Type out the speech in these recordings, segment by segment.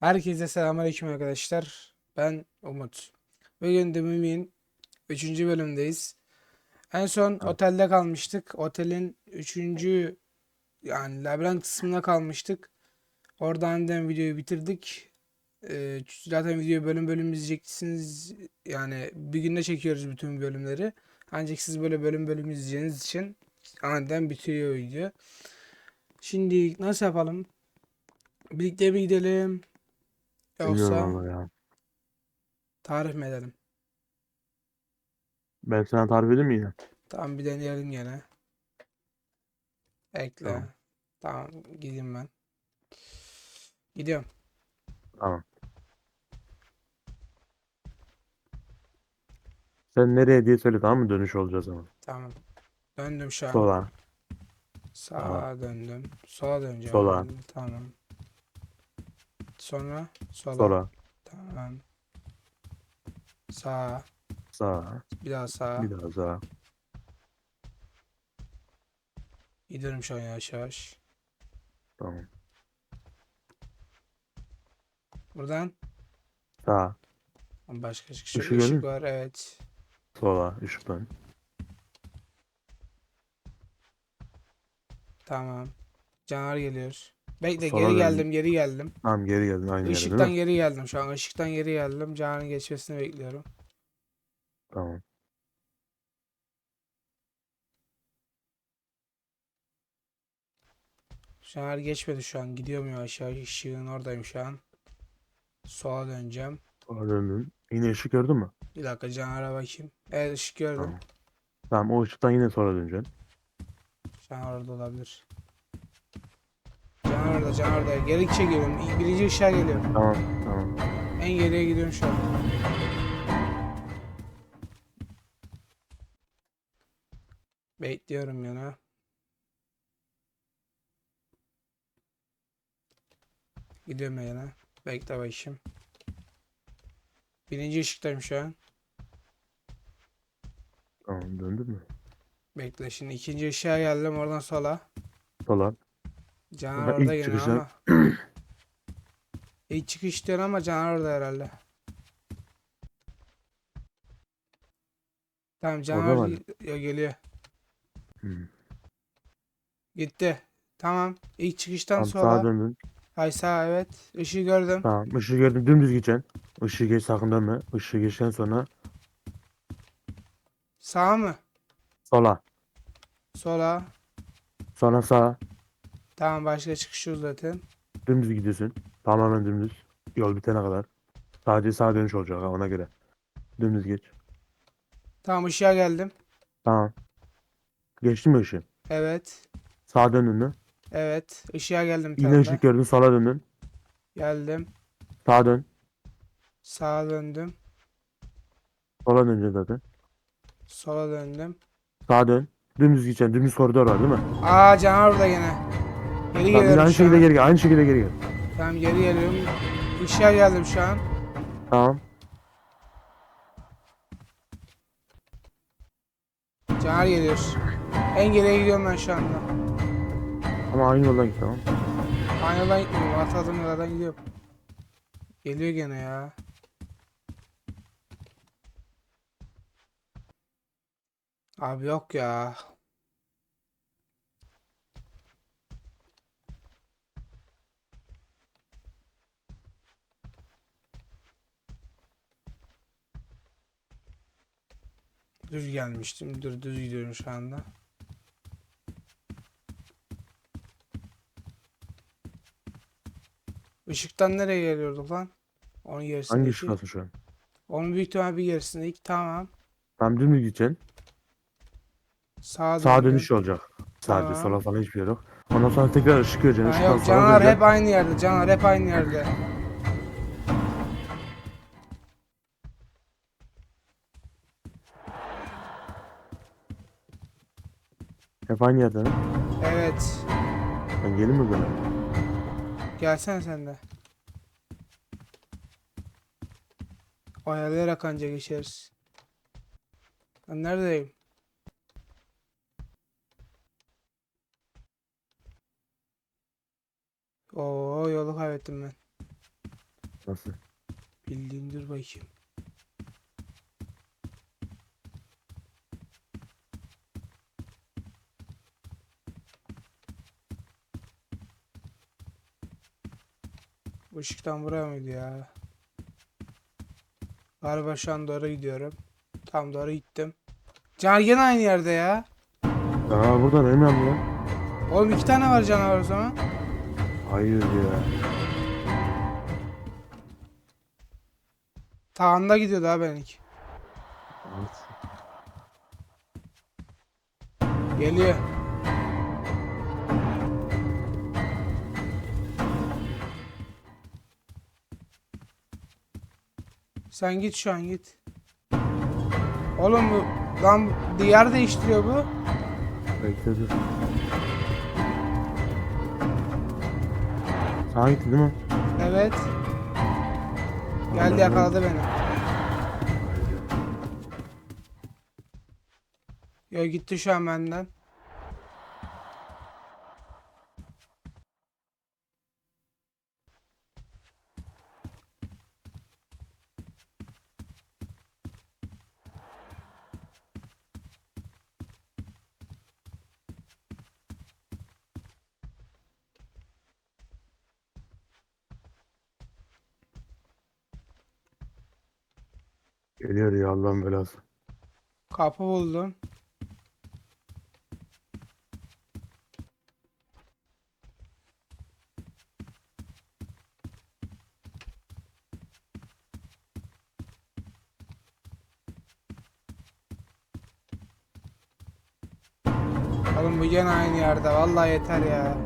Herkese selamünaleyküm arkadaşlar. Ben Umut. Bugün The Mumy'in 3. bölümdeyiz. En son otelde kalmıştık. Otelin 3. yani labirent kısmına kalmıştık. Oradan aniden videoyu bitirdik. Ee, zaten videoyu bölüm bölüm izleyeceksiniz. Yani bir günde çekiyoruz bütün bölümleri. Ancak siz böyle bölüm bölüm izleyeceğiniz için aniden bitiriyor video. Şimdi nasıl yapalım? Birlikte bir gidelim. Bilmiyorum Yoksa ama ya. tarif mi edelim? Ben sana tarif edeyim mi yine? Tamam bir deneyelim gene. Ekle. Tamam. Tamam gideyim ben. Gidiyorum. Tamam. Sen nereye diye söyle tamam mı? Dönüş olacağız ama. Tamam. Döndüm şu an. Sola. Sağa döndüm. Sola döneceğim. Sola. Tamam. Sonra sola. Sola. Tamam. Sağa. Sağa. Bir daha sağa. Bir daha sağa. Gidiyorum şu an yavaş yavaş. Tamam. Buradan Sağa. başka çıkış ışık gördün mü? var. Evet. Sola. Işıktan. Tamam. Canavar geliyor. Bekle Sola geri döndüm. geldim geri geldim. Tamam geri geldin aynı yere Işıktan değil mi? geri geldim şu an. Işıktan geri geldim. Canın geçmesini bekliyorum. Tamam. Caner geçmedi şu an. Gidiyorum yavaş yavaş. Işığın oradayım şu an. Sola döneceğim. Sola döndün. Yine ışık gördün mü? Bir dakika Caner'e bakayım. Evet ışık gördüm. Tamam. Tamam o ışıktan yine sola döneceksin. Caner orada olabilir. Caner orada. Geri çekiyorum. Birinci ışığa geliyorum. Tamam. Tamam. En geriye gidiyorum şu an. Bekliyorum yana. Gidiyorum yana. Bekle bakayım. Birinci ışıktayım şu an. Tamam döndün mü? Bekle şimdi ikinci ışığa geldim oradan sola. Sola. Caner orada gene çıkışa- ama. İlk çıkış diyorsun ama Caner orada herhalde. Tamam Caner ge- geliyor. Hmm. Gitti. Tamam. İlk çıkıştan Tamam sonra. sağa döndün. Ay sağ evet. Işığı gördüm. Tamam. Işığı gördün. Dümdüz gideceksin. Işığı geç sakın dönme. Işığı geçten sonra Sağ mı? sola. Sola. Sonra sağa. Tamam başka çıkış yok zaten. Dümdüz gidiyorsun. Tamamen dümdüz. Yol bitene kadar. Sadece sağ dönüş olacak ha, ona göre. Dümdüz geç. Tamam ışığa geldim. Tamam. Geçtin mi ışığı? Evet. Sağa döndün mü? Evet. Işığa geldim bir Yine tane daha. ışık gördün sola döndün. Geldim. Sağa dön. Sağa döndüm. Sola döneceksin zaten. Sola döndüm. Sağa dön. Dümdüz gideceksin. Dümdüz koridor var değil mi? Aa Caner orada gene. Geri Tamam, geliyorum aynı şu an. şekilde geri gel. Aynı şekilde geri gel. Tamam geri geliyorum. Işığa geldim şu an. Tamam. Caner geliyor. En geriye gidiyorum ben şu anda. Ama aynı yoldan git tamam. Aynı yoldan gitmiyorum. Atladığım yoldan gidiyorum. Geliyor gene ya. Abi yok ya. Düz gelmiştim. Dur düz gidiyorum şu anda. Işıktan nereye geliyorduk lan? Onun Hangi gerisindeki. ışıktasın şu an? Onun büyük ihtimal bir gerisindeki. Tamam. Tamam dümdüz gideceksin. Sağa Sağa dönüş olacak. Sadece Tamam. sola falan hiçbir yer yok. Ondan sonra tekrar ışık göreceksin. Ha, Işıktan yok sola canavar döneceksin. hep aynı yerde. Canavar hep aynı yerde. Hep aynı? Evet. Ben gelin mi böyle? Gelsene sen de. Oyalayarak anca geçeriz. Ben neredeyim? Oo yolu kaybettim ben. Nasıl? Bildiğindir bakayım. Işıktan buraya mıydı ya? Galiba şu an doğru gidiyorum. Tam doğru gittim. Canavar gene aynı yerde ya. Aa burada ne lan lan? Oğlum iki tane var canavar o zaman. Hayır ya. Tağında gidiyordu ha benimki. Evet. Geliyor. Sen git şu an git. Oğlum bu lan yer değiştiriyor bu. Bekle dur. Sağa gitti değil mi? Evet. Geldi yakaladı beni. Yo gitti şu an benden. Geliyor ya Allah'ın belası. Kapı buldum. Oğlum bu gene aynı yerde. Vallahi yeter ya.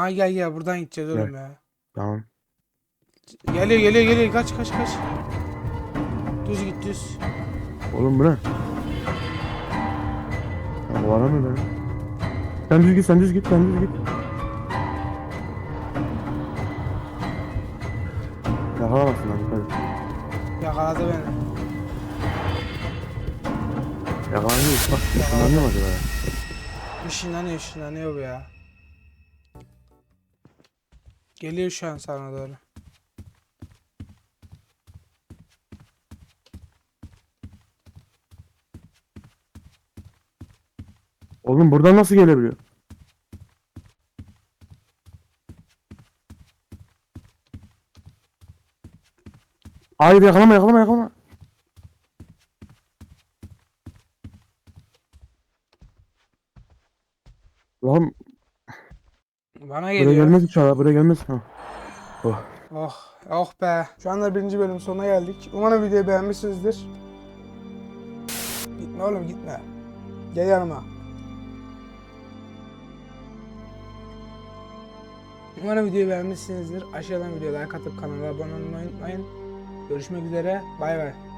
Aa gel gel buradan gideceğiz oğlum ya. Tamam. Geliyor geliyor geliyor kaç kaç kaç. Düz git düz. Oğlum bu ne? Ya kovalamıyor beni. Sen düz git, sen düz git, sen düz git. Yakalamasın lan et. Yakaladı beni. Yakalanıyor. Bak, ışınlanıyor mu acaba? Işınlanıyor ışınlanıyor bu ya. Geliyor şu an sana doğru. Oğlum buradan nasıl gelebiliyor? Hayır yakalama yakalama yakalama. Lan Bana buraya geliyor. gelmez inşallah buraya gelmez. Ha. Oh. Oh, oh be. Şu anda birinci bölüm sonuna geldik. Umarım videoyu beğenmişsinizdir. Gitme oğlum gitme. Gel yanıma. Umarım videoyu beğenmişsinizdir. Aşağıdan videoya like atıp kanala abone olmayı unutmayın. Görüşmek üzere. Bay bay.